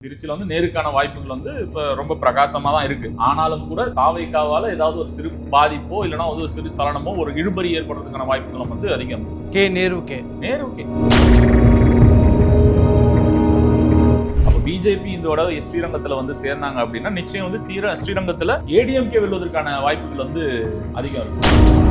திருச்சியில வந்து நேருக்கான வாய்ப்புகள் வந்து இப்ப ரொம்ப பிரகாசமா தான் இருக்கு. ஆனாலும் கூட தாவைக்காவால ஏதாவது ஒரு சிறு பாதிப்போ இல்லைன்னா வந்து ஒரு சிறு சலனமோ ஒரு இழுபறி ஏற்படுறதுக்கான வாய்ப்புகளும் வந்து அதிகம். K Nehru K Nehru okay அப்ப பிஜேபி இந்த தடவை ஸ்ரீரங்கத்துல வந்து சேர்ந்தாங்க அப்படின்னா நிச்சயம் வந்து தீர ஸ்ரீரங்கத்துல ஏடிஎம்கே வெல்வதற்கான வாய்ப்புகள் வந்து அதிகம் இருக்கும்.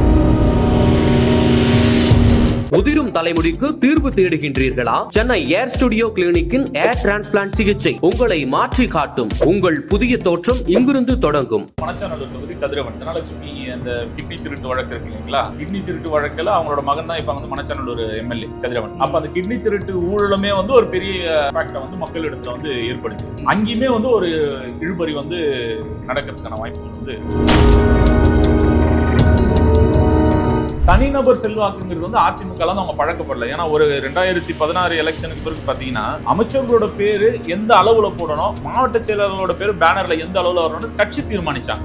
உதிரும் தலைமுடிக்கு தீர்வு தேடுகின்றீர்களா? சென்னை ஏர் ஸ்டுடியோ கிளினிக்கின் ஏர் டிரான்ஸ்பிளான்ட் சிகிச்சை உங்களை மாற்றி காட்டும். உங்கள் புதிய தோற்றம் இங்கிருந்து தொடங்கும். மணச்சாநல்லூர் தொகுதி கதிரவன் தனலட்சுமி அந்த கிட்னி திருட்டு வழக்கு இருக்கு இல்லைங்களா? கிட்னி திருட்டு வழக்கில் அவங்களோட மகன் தான் இப்ப வந்து மணச்சாநல்லூர் எம்எல்ஏ கதிரவன் அப்ப அந்த கிட்னி திருட்டு ஊழலுமே வந்து ஒரு பெரிய இம்பாக்டை வந்து மக்களிடத்துல வந்து ஏற்படுத்தி அங்கேயுமே வந்து ஒரு இழுபறி வந்து நடக்கிறதுக்கான வாய்ப்புகள் வந்து தனிநபர் செல்வாக்குங்கிறது வந்து அதிமுக அவங்க பழக்கப்படல. ஏன்னா ஒரு ரெண்டாயிரத்தி பதினாறு எலெக்ஷனுக்கு பிறகு பாத்தீங்கன்னா அமைச்சர்களோட பேரு எந்த அளவுல போடணும் மாவட்ட செயலாளர்களோட பேரு பேனர்ல எந்த அளவுல வரணும்னு கட்சி தீர்மானிச்சாங்க.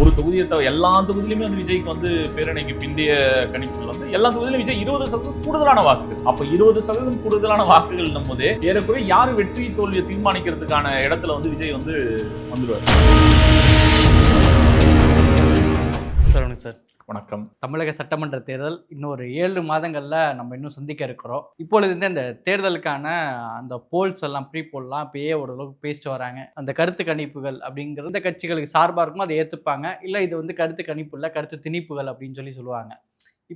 ஒரு தொகுதியை தவிர எல்லா தொகுதியிலுமே வந்து விஜய்க்கு வந்து பேரணிக்கு பிந்தைய கணிப்புகள் வந்து எல்லா தொகுதியிலும் விஜய் இருபது சதவீதம் கூடுதலான வாக்கு அப்ப இருபது சதவீதம் கூடுதலான வாக்குகள் போதே ஏறக்குறைய யாரு வெற்றி தோல்வியை தீர்மானிக்கிறதுக்கான இடத்துல வந்து விஜய் வந்து வந்துடுவார். வந்துருவார் சொல்லுங்க சார் வணக்கம். தமிழக சட்டமன்ற தேர்தல் இன்னும் ஒரு ஏழு மாதங்களில் நம்ம இன்னும் சந்திக்க இருக்கிறோம். இப்பொழுது வந்து இந்த தேர்தலுக்கான அந்த போல்ஸ் எல்லாம் ப்ரீ போல்லாம் இப்பயே ஓரளவுக்கு பேசிட்டு வராங்க. அந்த கருத்து கணிப்புகள் அப்படிங்கிறது இந்த கட்சிகளுக்கு சார்பாக இருக்கும் அதை ஏற்றுப்பாங்க இல்லை இது வந்து கருத்து கணிப்பு இல்லை கருத்து திணிப்புகள் அப்படின்னு சொல்லி சொல்லுவாங்க.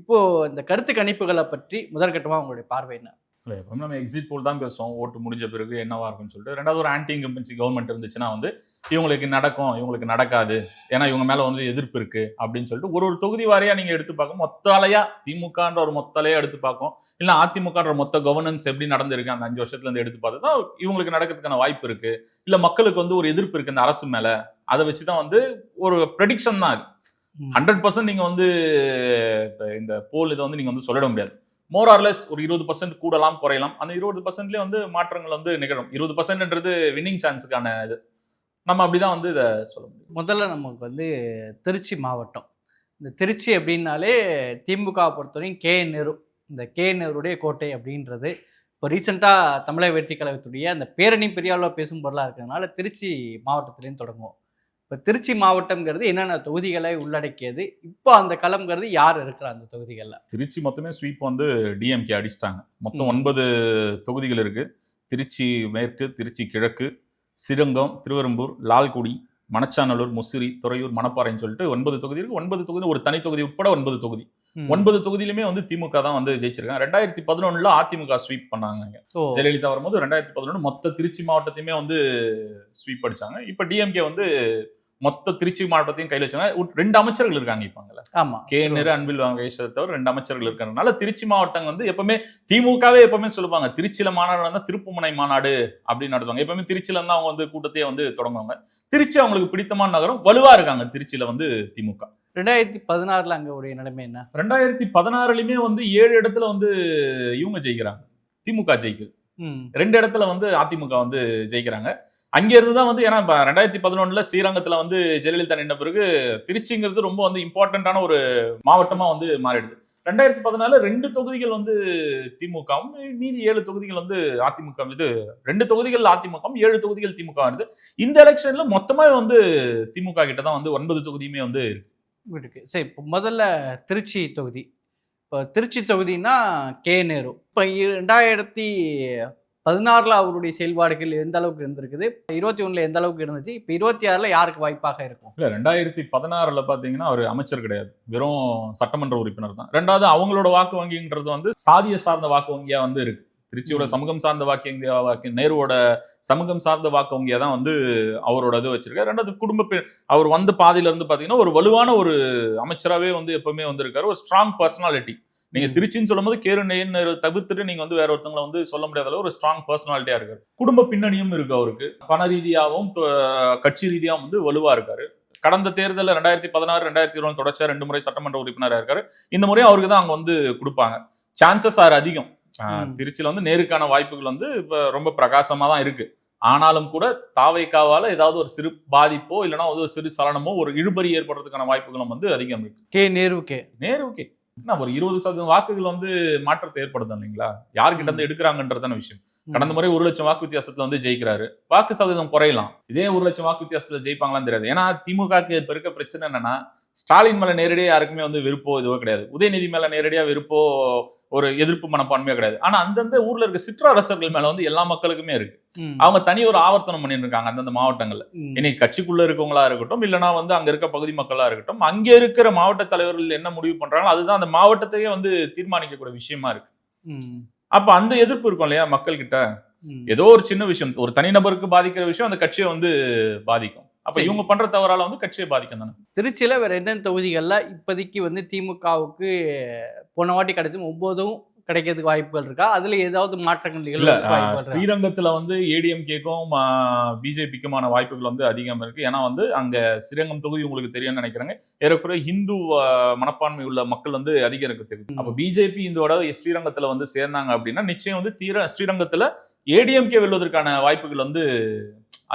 இப்போ இந்த கருத்து கணிப்புகளை பற்றி முதற்கட்டமாக உங்களுடைய பார்வை என்ன? இல்லை எப்பவுமே நம்ம எக்ஸிட் போல் தான் பேசுவோம். ஓட்டு முடிஞ்ச பிறகு என்னவா இருக்கும்னு சொல்லிட்டு. ரெண்டாவது ஒரு ஆன்டி இன்கம்பன்சி கவர்மெண்ட் இருந்துச்சுன்னா வந்து இவங்களுக்கு நடக்கும் இவங்களுக்கு நடக்காது. ஏன்னா இவங்க மேல வந்து எதிர்ப்பு இருக்கு அப்படின்னு சொல்லிட்டு ஒரு ஒரு தொகுதி வாரியா நீங்க எடுத்து பார்க்கும். மொத்த அலையா திமுகன்ற ஒரு மொத்த அலையா எடுத்து பார்க்கும். இல்ல அதிமுகன்ற மொத்த கவர்னன்ஸ் எப்படி நடந்திருக்கு அந்த அஞ்சு வருஷத்துல இருந்து எடுத்து பார்த்து தான் இவங்களுக்கு நடக்கிறதுக்கான வாய்ப்பு இருக்கு. இல்ல மக்களுக்கு வந்து ஒரு எதிர்ப்பு இருக்கு இந்த அரசு மேல. அதை வச்சுதான் வந்து ஒரு ப்ரெடிக்ஷன் தான் ம். ஹண்ட்ரட் பர்சன்ட் நீங்க வந்து இப்ப இந்த போல் இதை வந்து நீங்க வந்து சொல்லிட முடியாது. மோர் ஆர்லெஸ் ஒரு இருபது பர்சன்ட் கூடலாம் குறையலாம். அந்த இருபது பர்சன்ட்லேயே வந்து மாற்றங்கள் வந்து நிகழும். இருபது பர்சன்ட்ன்றது வின்னிங் சான்ஸுக்கான இது. நம்ம அப்படிதான் வந்து இதை சொல்ல முடியும். முதல்ல நமக்கு வந்து திருச்சி மாவட்டம். இந்த திருச்சி அப்படின்னாலே திமுக பொறுத்தவரையும் கே. நேரு. இந்த கே. நேருடைய கோட்டை அப்படின்றது இப்போ ரீசெண்டாக தமிழக வெற்றி கழகத்துடைய அந்த பேரணி பெரிய அளவில் பேசும் பொருளாக இருக்கிறதுனால திருச்சி மாவட்டத்திலேருந்து தொடங்குவோம். இப்போ திருச்சி மாவட்டம்ங்கிறது என்னென்ன தொகுதிகளை உள்ளடக்கியது? இப்போ அந்த களம்ங்கிறது யார் இருக்கிற அந்த தொகுதிகளில்? திருச்சி மொத்தமே ஸ்வீப் வந்து டிஎம்கே அடிச்சிட்டாங்க. மொத்தம். ஒன்பது தொகுதிகள் இருக்கு. திருச்சி மேற்கு திருச்சி கிழக்கு சிரங்கம் திருவெரும்பூர் லால்குடி மணச்சாநல்லூர் முசிறி துறையூர் மணப்பாறைன்னு சொல்லிட்டு ஒன்பது தொகுதி இருக்கு. ஒன்பது தொகுதி ஒரு தனி தொகுதி உட்பட ஒன்பது தொகுதி. ஒன்பது தொகுதியிலுமே வந்து திமுக தான் வந்து ஜெயிச்சிருக்காங்க. ரெண்டாயிரத்தி பதினொன்னுல அதிமுக ஸ்வீப் பண்ணாங்க ஜெயலலிதா வரும்போது ரெண்டாயிரத்தி பதினொன்று மொத்த திருச்சி மாவட்டத்தையுமே வந்து ஸ்வீப் அடிச்சாங்க. இப்போ டிஎம்கே வந்து மொத்த திருச்சி மாவட்டத்தையும் கையில் வச்சாங்க ரெண்டு அமைச்சர்கள் இருக்காங்க இப்போ அங்கல ஆமாம் கே. நேரு அன்பில் வாங்கேஸ்வரர் தவிர ரெண்டு அமைச்சர்கள் இருக்கிறதுனால திருச்சி மாவட்டம் வந்து எப்பவுமே திமுகவே எப்பவுமே சொல்லுவாங்க திருச்சியில மாநாடு நடந்தா திருப்புமுனை மாநாடு அப்படின்னு நடத்துவாங்க. எப்பவுமே திருச்சியில இருந்தா அவங்க வந்து கூட்டத்தையே வந்து தொடங்குவாங்க. திருச்சி அவங்களுக்கு பிடித்தமான நகரம் வலுவா இருக்காங்க திருச்சியில வந்து திமுக. ரெண்டாயிரத்தி பதினாறில் அங்கே உடைய நிலைமை என்ன? ரெண்டாயிரத்தி பதினாறுலயுமே வந்து ஏழு இடத்துல வந்து இவங்க ஜெயிக்கிறாங்க. திமுக ஜெயிக்குது. ரெண்டு இடத்துல வந்து அதிமுக வந்து ஜெயிக்கிறாங்க. அங்கேருந்து தான் வந்து ஏன்னா இப்போ ரெண்டாயிரத்தி பதினொன்றில் ஸ்ரீரங்கத்தில் வந்து ஜெயலலிதா நின்ற பிறகு திருச்சிங்கிறது ரொம்ப வந்து இம்பார்ட்டண்ட்டான ஒரு மாவட்டமாக வந்து மாறிடுது. ரெண்டாயிரத்தி பதினாலு ரெண்டு தொகுதிகள் வந்து திமுகவும் மீதி ஏழு தொகுதிகள் வந்து அதிமுக இது ரெண்டு தொகுதிகள் அதிமுகவும் ஏழு தொகுதிகள் திமுக வருது. இந்த எலெக்ஷன்ல மொத்தமாக வந்து திமுக கிட்ட தான் வந்து ஒன்பது தொகுதியுமே வந்து இருக்கு. சரி இப்போ முதல்ல திருச்சி தொகுதி. இப்போ திருச்சி தொகுதினா கே நேரு. இப்போ ரெண்டாயிரத்தி பதினாறில் அவருடைய செயல்பாடுகள் எந்த அளவுக்கு இருந்திருக்குது? இருபத்தி ஒன்றில் எந்த அளவுக்கு இருந்துச்சு? இப்போ இருபத்தி ஆறில் யாருக்கு வாய்ப்பாக இருக்கும்? இல்ல ரெண்டாயிரத்தி பதினாறுல பாத்தீங்கன்னா அவர் அமைச்சர் கிடையாது. வெறும் சட்டமன்ற உறுப்பினர் தான். ரெண்டாவது அவங்களோட வாக்கு வங்கின்றது வந்து சாதிய சார்ந்த வாக்கு வங்கியா வந்து இருக்கு. திருச்சியோட. சமூகம் சார்ந்த வாக்கு வாக்கு நேருவோட சமூகம் சார்ந்த வாக்கு வங்கியா தான் வந்து அவரோட இது வச்சிருக்காரு. ரெண்டாவது குடும்ப அவர் வந்த பாதையில இருந்து பாத்தீங்கன்னா ஒரு வலுவான ஒரு அமைச்சராவே வந்து எப்பவுமே வந்திருக்காரு. ஒரு ஸ்ட்ராங் பர்சனாலிட்டி நீங்க. திருச்சின்னு சொல்லும்போது கேரு நேரு தவிர்த்துட்டு நீங்க வந்து வேற ஒருத்தவங்களை வந்து சொல்ல முடியாத அளவு ஒரு ஸ்ட்ராங் பர்சனாலிட்டியா இருக்காரு. குடும்ப பின்னணியும் இருக்கு அவருக்கு. பண ரீதியாகவும் கட்சி ரீதியாகவும் வந்து வலுவா இருக்காரு. கடந்த தேர்தலில் ரெண்டாயிரத்தி பதினாறு ரெண்டாயிரத்தி இருபது தொடர்ச்சியா ரெண்டு முறை சட்டமன்ற உறுப்பினராக இருக்காரு. இந்த முறை அவருக்கு தான் அங்க வந்து கொடுப்பாங்க. சான்சஸ் ஆர் அதிகம். திருச்சியில வந்து நேருக்கான வாய்ப்புகள் வந்து இப்ப ரொம்ப பிரகாசமா தான் இருக்கு. ஆனாலும் கூட தாவைக்காவால ஏதாவது ஒரு சிறு பாதிப்போ இல்லைன்னா ஒரு சிறு சலனமோ ஒரு இழுபறி ஏற்படுறதுக்கான வாய்ப்புகளும் வந்து அதிகம் இருக்கு. K Nehru K Nehru okay என்ன ஒரு இருபது சதவீதம் வாக்குகள் வந்து மாற்றத்தை ஏற்படுத்தும் இல்லைங்களா? யார்கிட்ட இருந்து எடுக்கிறாங்கன்றதான விஷயம். கடந்த முறை ஒரு லட்சம் வாக்கு வித்தியாசத்துல வந்து ஜெயிக்கிறாரு. வாக்கு சதவீதம் குறையலாம். இதே ஒரு லட்சம் வாக்கு வித்தியாசத்துல ஜெயிப்பாங்களான்னு தெரியாது. ஏன்னா திமுகக்கு இப்ப இருக்க பிரச்சனை என்னன்னா ஸ்டாலின் மேல நேரடியா யாருக்குமே வந்து விருப்போ இதுவோ கிடையாது. உதயநிதி மேல நேரடியா விருப்போ ஒரு எதிர்ப்பு மனப்பான்மையோ கிடையாது ஆனா அந்தந்த ஊர்ல இருக்க சிற்றரசர்கள் மேல வந்து எல்லா மக்களுக்குமே இருக்கு. அவங்க தனி ஒரு ஆவர்த்தனம் பண்ணிட்டு இருக்காங்க அந்தந்த மாவட்டங்கள்ல. இன்னைக்கு கட்சிக்குள்ள இருக்கவங்களா இருக்கட்டும் இல்லைனா வந்து அங்க இருக்க பகுதி மக்களா இருக்கட்டும் அங்க இருக்கிற மாவட்ட தலைவர்கள் என்ன முடிவு பண்றாங்களோ அதுதான் அந்த மாவட்டத்தையே வந்து தீர்மானிக்கக்கூடிய விஷயமா இருக்கு. அப்ப அந்த எதிர்ப்பு இருக்கும் இல்லையா மக்கள் கிட்ட. ஏதோ ஒரு சின்ன விஷயம் ஒரு தனிநபருக்கு பாதிக்கிற விஷயம் அந்த கட்சியை வந்து பாதிக்கும் அப்ப. இவங்க பண்ற தவறால வந்து கட்சியை பாதிக்கும் தானே திருச்சியில வேற எந்தெந்த தொகுதிகள்ல இப்போதைக்கு வந்து திமுகவுக்கு போன வாட்டி கிடைச்சும் ஒன்பதும் கிடைக்கிறதுக்கு வாய்ப்புகள் இருக்கா? அதுல ஏதாவது மாற்றங்கள் இல்ல? ஸ்ரீரங்கத்துல வந்து ஏடிஎம்கேக்கும் பிஜேபிக்குமான வாய்ப்புகள் வந்து அதிகம் இருக்கு. ஏன்னா வந்து அங்க ஸ்ரீரங்கம் தொகுதி உங்களுக்கு தெரியும்னு நினைக்கிறாங்க. ஏறக்குறைய ஹிந்து மனப்பான்மை உள்ள மக்கள் வந்து அதிகம் இருக்கு தொகுதி அப்ப பிஜேபி இந்த தடவை ஸ்ரீரங்கத்துல வந்து சேர்ந்தாங்க அப்படின்னா நிச்சயம் வந்து தீர ஸ்ரீரங்கத்துல ஏடிஎம்கே வெல்வதற்கான வாய்ப்புகள் வந்து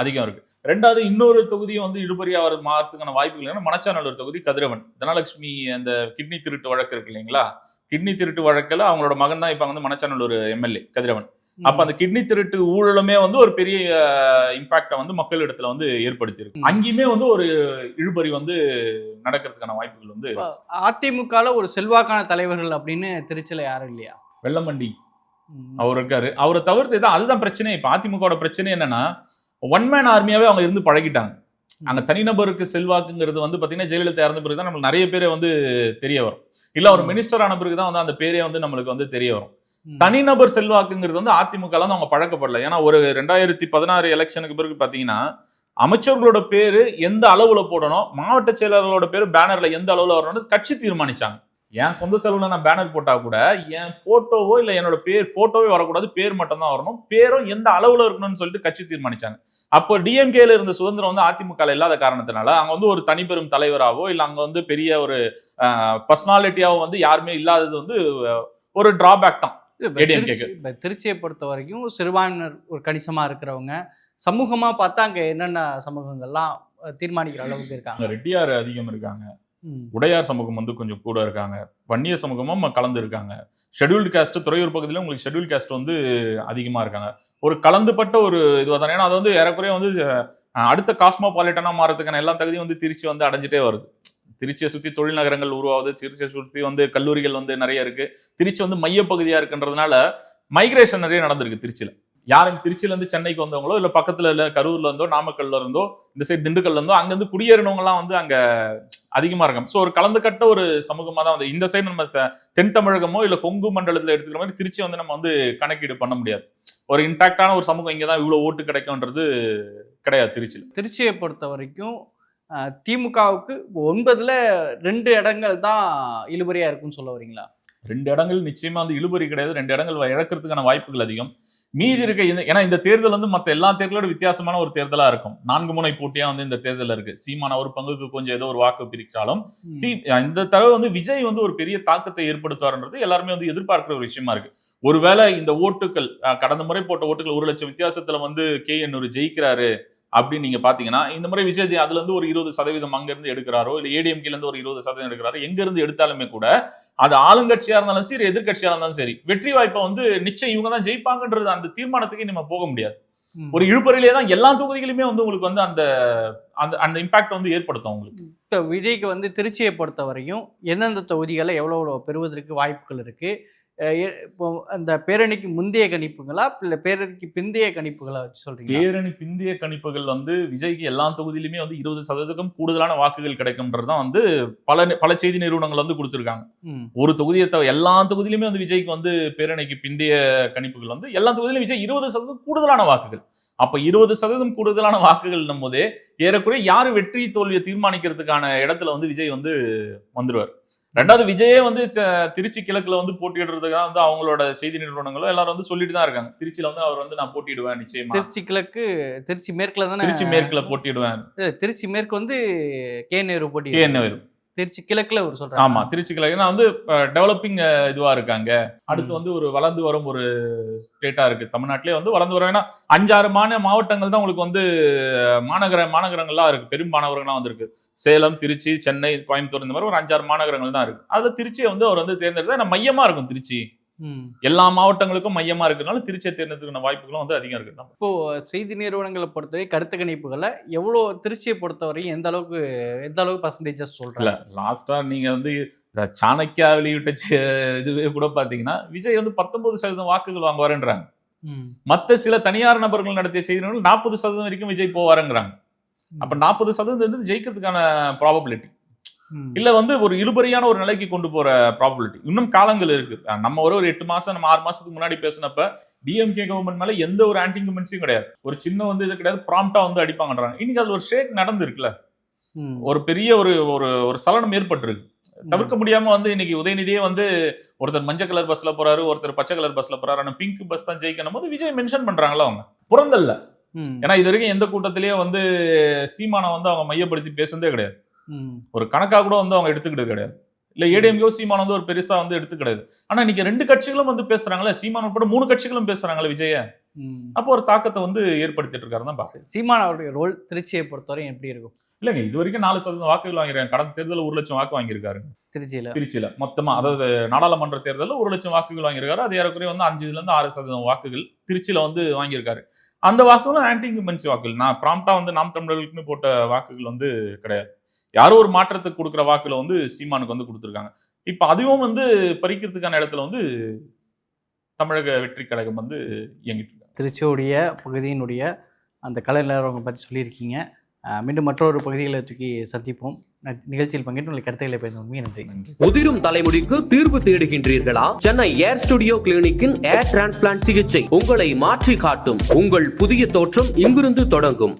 அதிகம் இருக்கு. ரெண்டாவது இன்னொரு தொகுதியும் வந்து இழுபறியா வர மாறதுக்கான வாய்ப்புகள் என்னன்னா மணச்சாநல்லூர் தொகுதி கதிரவன். தனலட்சுமி அந்த கிட்னி திருட்டு வழக்கு இருக்கு இல்லைங்களா? கிட்னி திருட்டு வழக்குல அவங்களோட மகன் தான் இப்ப வந்து மணச்சாநல்லூர் எம்எல்ஏ கதிரவன். அப்ப அந்த கிட்னி திருட்டு ஊழலுமே வந்து ஒரு பெரிய இம்பாக்ட வந்து மக்களிடத்துல வந்து ஏற்படுத்தியிருக்கு. அங்கேயுமே வந்து ஒரு இழுபறி வந்து நடக்கிறதுக்கான வாய்ப்புகள் வந்து அதிமுகல ஒரு செல்வாக்கான தலைவர்கள் அப்படின்னு திருச்சியில யாரும் இல்லையா? வெள்ளமண்டி. அவர் இருக்காரு. அவரை தவிர்த்து தான் அதுதான் பிரச்சனை? இப்ப அதிமுகவோட பிரச்சனை என்னன்னா ஒன் மேன் ஆர்மியாவே அவங்க இருந்து பழகிட்டாங்க. அங்க தனிநபருக்கு செல்வாக்குங்கிறது வந்து பாத்தீங்கன்னா ஜெயலலிதா இறந்த பிறகு தான் நம்மளுக்கு நிறைய பேரை வந்து தெரிய வரும். இல்ல ஒரு. மினிஸ்டர் ஆன பிறகு தான் வந்து அந்த பேரே வந்து நம்மளுக்கு வந்து தெரிய வரும். தனிநபர் செல்வாக்குங்கிறது வந்து அதிமுக வந்து அவங்க பழக்கப்படல. ஏன்னா ஒரு ரெண்டாயிரத்தி பதினாறு எலெக்ஷனுக்கு பிறகு பாத்தீங்கன்னா அமைச்சர்களோட பேரு எந்த அளவுல போடணும் மாவட்ட செயலாளர்களோட பேரு பேனர்ல எந்த அளவுல வரணும்னு கட்சி தீர்மானிச்சாங்க. என் சொந்த செலவுல நான் பேனர் போட்டா கூட என் போட்டோவோ இல்ல என்னோட பேர் போட்டோவே வரக்கூடாது. பேர் மட்டும் தான் வரணும். பேரும் எந்த அளவுல இருக்கணும்னு சொல்லிட்டு கட்சி தீர்மானிச்சாங்க. அப்போ டிஎம்கேல இருந்த சுதந்திரம் வந்து அதிமுக இல்லாத காரணத்தினால அங்க வந்து ஒரு தனிப்பெரும் தலைவராவோ இல்ல அங்க வந்து பெரிய ஒரு பர்சனாலிட்டியாவோ வந்து யாருமே இல்லாதது வந்து ஒரு டிராபேக் தான். திருச்சியை பொறுத்த வரைக்கும் சிறுபான்மையினர் ஒரு கணிசமா இருக்கிறவங்க சமூகமா பார்த்தா அங்க என்னென்ன சமூகங்கள்லாம் தீர்மானிக்கிற அளவுக்கு இருக்காங்க. ரெட்டியார் அதிகம் இருக்காங்க. உடையார் சமூகம் வந்து கொஞ்சம் கூட இருக்காங்க. வன்னிய சமூகமும் கலந்து இருக்காங்க. ஷெட்யூல்டு காஸ்ட் துறையூர் பகுதியில் உங்களுக்கு ஷெட்யூல் காஸ்ட் வந்து அதிகமாக இருக்காங்க. ஒரு கலந்துபட்ட ஒரு இதுவாக தானே ஏன்னா அது வந்து ஏறக்குறைய வந்து அடுத்த காஸ்மோபாலிட்டனாக மாறதுக்கான எல்லா தகுதியும் வந்து திருச்சி வந்து அடைஞ்சிட்டே வருது. திருச்சியை சுற்றி தொழில் நகரங்கள் உருவாகுது திருச்சியை சுற்றி வந்து கல்லூரிகள் வந்து நிறைய இருக்குது திருச்சி வந்து மையப்பகுதியாக இருக்குன்றதுனால மைக்ரேஷன் நிறைய நடந்திருக்கு திருச்சியில். யாரும் திருச்சியிலேருந்து சென்னைக்கு வந்தவங்களோ இல்லை பக்கத்தில் இல்லை கரூர்ல இருந்தோ நாமக்கல்ல இருந்தோ இந்த சைடு திண்டுக்கல்ல இருந்தோ அங்கேருந்து வந்து அங்கே அதிகமா இருக்காங்க ஸோ ஒரு கலந்து கட்ட ஒரு சமூகமா தான் வந்து இந்த சைடு நம்ம தென் தமிழகமோ இல்ல கொங்கு மண்டலத்துல எடுத்துக்கிற மாதிரி திருச்சி வந்து நம்ம வந்து கணக்கீடு பண்ண முடியாது. ஒரு இன்டாக்டான ஒரு சமூகம் இங்கதான் இவ்வளவு ஓட்டு கிடைக்கும்ன்றது கிடையாது திருச்சியில். திருச்சியை பொறுத்த வரைக்கும் திமுகவுக்கு ஒன்பதுல ரெண்டு இடங்கள் தான் இழுபறியா இருக்குன்னு சொல்ல வரீங்களா? ரெண்டு இடங்கள் நிச்சயமா வந்து இழுபறி கிடையாது. ரெண்டு இடங்கள் இழக்கிறதுக்கான வாய்ப்புகள் அதிகம். மீதி இருக்க இந்த ஏன்னா இந்த தேர்தல் வந்து மத்த எல்லா தேர்தலோட வித்தியாசமான ஒரு தேர்தலா இருக்கும். நான்கு முனை போட்டியா வந்து இந்த தேர்தல் இருக்கு. சீமான ஒரு பங்குக்கு கொஞ்சம் ஏதோ ஒரு வாக்கு பிரிச்சாலும் இந்த தடவை வந்து விஜய் வந்து ஒரு பெரிய தாக்கத்தை ஏற்படுத்துவார்ன்றது எல்லாருமே வந்து எதிர்பார்க்கிற ஒரு விஷயமா இருக்கு. ஒருவேளை இந்த ஓட்டுகள் கடந்த முறை போட்ட ஓட்டுகள் ஒரு லட்சம் வித்தியாசத்துல வந்து கே எண்ணூர் ஜெயிக்கிறாரு அப்படின்னு நீங்க பாத்தீங்கன்னா இந்த முறை விஜய் அதுல இருந்து ஒரு இருபது சதவீதம் அங்க இருந்து எடுக்கிறாரோ இல்ல ஏடிஎம்கேல இருந்து ஒரு இருபது சதவீதம் எடுக்கிறாரோ எங்க இருந்து எடுத்தாலுமே கூட அது ஆளுங்கட்சியா இருந்தாலும் சரி எதிர்க்கட்சியா இருந்தாலும் சரி வெற்றி வாய்ப்பை வந்து நிச்சயம் இவங்க தான் ஜெயிப்பாங்கன்றது அந்த தீர்மானத்துக்கு நம்ம போக முடியாது. ஒரு இழுபறியிலே தான் எல்லா தொகுதிகளுமே வந்து உங்களுக்கு வந்து அந்த அந்த அந்த இம்பாக்ட் வந்து ஏற்படுத்தும் உங்களுக்கு. இப்போ விஜய்க்கு வந்து திருச்சியை பொறுத்த வரையும் எந்தெந்த தொகுதிகளில் எவ்வளோ எவ்வளோ பெறுவதற்கு வாய்ப்புகள் இருக்கு அஹ் எ- இப்போ அந்த பேரணிக்கு முந்தைய கணிப்புகளா இல்லை பேரணிக்கு பிந்தைய கணிப்புகளா வச்சு சொல்றீங்க பேரணி பிந்திய கணிப்புகள் வந்து விஜய்க்கு எல்லா தொகுதியிலுமே வந்து இருபது சதவீதம் கூடுதலான வாக்குகள் கிடைக்கும்ன்றது தான் வந்து பல பல செய்தி நிறுவனங்கள் வந்து கொடுத்துருக்காங்க. ஒரு தொகுதியை தவிர எல்லா தொகுதியிலுமே வந்து விஜய்க்கு வந்து பேரணிக்கு பிந்தைய கணிப்புகள் வந்து எல்லா தொகுதியிலும் விஜய் இருபது சதவீதம் கூடுதலான வாக்குகள். அப்ப இருபது சதவீதம் கூடுதலான வாக்குகள் போதே ஏறக்குறைய யாரு வெற்றி தோல்வியை தீர்மானிக்கிறதுக்கான இடத்துல வந்து விஜய் வந்து வந்துருவார். ரெண்டாவது விஜயே வந்து திருச்சி கிழக்குல வந்து போட்டியிடுறதுக்காக வந்து அவங்களோட செய்தி நிறுவனங்களும் எல்லாரும் வந்து சொல்லிட்டு தான் இருக்காங்க. திருச்சியில வந்து அவர் வந்து நான் போட்டியிடுவேன் நிச்சயமா. திருச்சி கிழக்கு திருச்சி மேற்குல தானே? திருச்சி மேற்குல போட்டியிடுவேன். இல்ல, திருச்சி மேற்கு வந்து கே நேரு போட்டி கே வரும் திருச்சி கிழக்குல ஒரு சொல்றாங்க ஆமா திருச்சிக்கல ஏன்னா வந்து டெவலப்பிங் இதுவா இருக்காங்க. அடுத்து வந்து ஒரு வளர்ந்து வரும் ஒரு ஸ்டேட்டா இருக்கு. தமிழ்நாட்டிலே வந்து வளர்ந்து வரும். ஏன்னா அஞ்சாறு மாநில மாவட்டங்கள் தான் உங்களுக்கு வந்து மாநகர மாநகரங்கள்லாம் இருக்கு. பெரும் மாநகரங்கள்லாம் வந்திருக்கு. சேலம் திருச்சி சென்னை கோயம்புத்தூர் இந்த மாதிரி ஒரு அஞ்சாறு மாநகரங்கள் தான் இருக்கு. அதுல திருச்சியை வந்து அவர் வந்து தேர்ந்தெடுத்தா மையமா இருக்கும் திருச்சி. எல்லா மாவட்டங்களுக்கும் மையமா இருக்கிறதுனால திருச்சியை தேர்ந்தெடுத்துக்கிற வாய்ப்புகளும் வந்து அதிகம் இருக்கு. இப்போ செய்தி நிறுவனங்களை பொறுத்தவரை கருத்து கணிப்புகளை எவ்வளோ திருச்சியை பொறுத்தவரையும் எந்த அளவுக்கு எந்த அளவுக்கு பர்சன்டேஜஸ் சொல்றாங்க? லாஸ்டா நீங்க வந்து சாணக்கியா வெளியிட்ட இதுவே கூட பாத்தீங்கன்னா விஜய் வந்து பத்தொன்பது சதவீதம் வாக்குகள் வாங்குவாருன்றாங்க. மத்த சில தனியார் நபர்கள் நடத்திய செய்திகள் நாற்பது சதவீதம் வரைக்கும் விஜய் போவாருங்கிறாங்க. அப்ப நாற்பது சதவீதம் வந்து ஜெயிக்கிறதுக்கான ப்ராபபிலிட்டி. இல்ல வந்து ஒரு இழுபறியான ஒரு நிலைக்கு கொண்டு போற ப்ராபபிலிட்டி இன்னும் காலங்கள் இருக்கு. நம்ம ஒரு ஒரு எட்டு மாசம் நம்ம ஆறு மாசத்துக்கு முன்னாடி பேசினப்ப டிஎம்கே கவர்மெண்ட் மேல எந்த ஒரு ஆன்டி கமெண்ட்ஸும் கிடையாது. ஒரு சின்ன வந்து இது கிடையாது ப்ராம்ப்டா வந்து அடிப்பாங்கன்றாங்க. இன்னைக்கு அது ஒரு ஷேக் நடந்திருக்குல்ல. ஒரு பெரிய ஒரு ஒரு ஒரு சலனம் ஏற்பட்டிருக்கு. தவிர்க்க முடியாம வந்து இன்னைக்கு உதயநிதியே வந்து ஒருத்தர் மஞ்சள் கலர் பஸ்ல போறாரு ஒருத்தர் பச்சை கலர் பஸ்ல போறாரு ஆனா பிங்க் பஸ் தான் ஜெயிக்கணும் போது விஜய் மென்ஷன் பண்றாங்களா அவங்க. புறந்தல்ல. ஏன்னா இது வரைக்கும் எந்த கூட்டத்திலயே வந்து சீமானை வந்து அவங்க மையப்படுத்தி பேசுனதே கிடையாது. ஒரு கணக்கா கூட வந்து அவங்க எடுத்துக்கிட்டது கிடையாது. இல்ல ஏடிஎம்கோ சீமான் வந்து ஒரு பெருசா வந்து எடுத்து கிடையாது. ஆனா இன்னைக்கு ரெண்டு கட்சிகளும் வந்து பேசுறாங்களே சீமான் உட்பட மூணு கட்சிகளும் பேசுறாங்களே விஜய. அப்போ ஒரு தாக்கத்தை வந்து ஏற்படுத்திட்டு இருக்காரு தான் பாக்குறேன் சீமான் அவருடைய ரோல் திருச்சியை பொறுத்தவரையும் எப்படி இருக்கும்? இல்லைங்க இது வரைக்கும் நாலு சதவீதம் வாக்குகள் வாங்கிறாங்க கடந்த தேர்தலில் ஒரு லட்சம் வாக்கு வாங்கியிருக்காரு. திருச்சியில. திருச்சியில. மொத்தமா அதாவது நாடாளுமன்ற தேர்தலில் ஒரு லட்சம் வாக்குகள் வாங்கியிருக்காரு. அது ஏறக்குறைய வந்து அஞ்சுல இருந்து ஆறு சதவீதம் வாக்குகள் திருச்சியில வந்து வாங்கியிருக்காரு. அந்த வாக்குகளும் ஆன்டி இன்கம்பன்சி வாக்குகள். நான் ப்ராம்ப்டா வந்து நாம் தமிழர்களுக்குன்னு போட்ட வாக்குகள் வந்து கிடையாது. யாரோ ஒரு மாற்றத்துக்கு கொடுக்குற வாக்குல வந்து சீமானுக்கு வந்து கொடுத்துருக்காங்க. இப்போ அதுவும் வந்து பறிக்கிறதுக்கான இடத்துல வந்து தமிழக வெற்றி கழகம் வந்து இயங்கிட்டு இருக்காங்க திருச்சியுடைய பகுதியினுடைய அந்த கலை நிலவரங்களை பற்றி சொல்லியிருக்கீங்க. மீண்டும் மற்றொரு பகுதிகளை தூக்கி சந்திப்போம். நிகழ்ச்சியில் பங்கேற்று உங்களை கருத்துக்களை பேச உண்மை நன்றி. உதிரும் தலைமுடிக்கு தீர்வு தேடுகின்றீர்களா? சென்னை ஏர் ஸ்டுடியோ கிளினிக்கின் ஏர் டிரான்ஸ்பிளான்ட் சிகிச்சை உங்களை மாற்றி காட்டும் உங்கள் புதிய தோற்றம் இங்கிருந்து தொடங்கும்.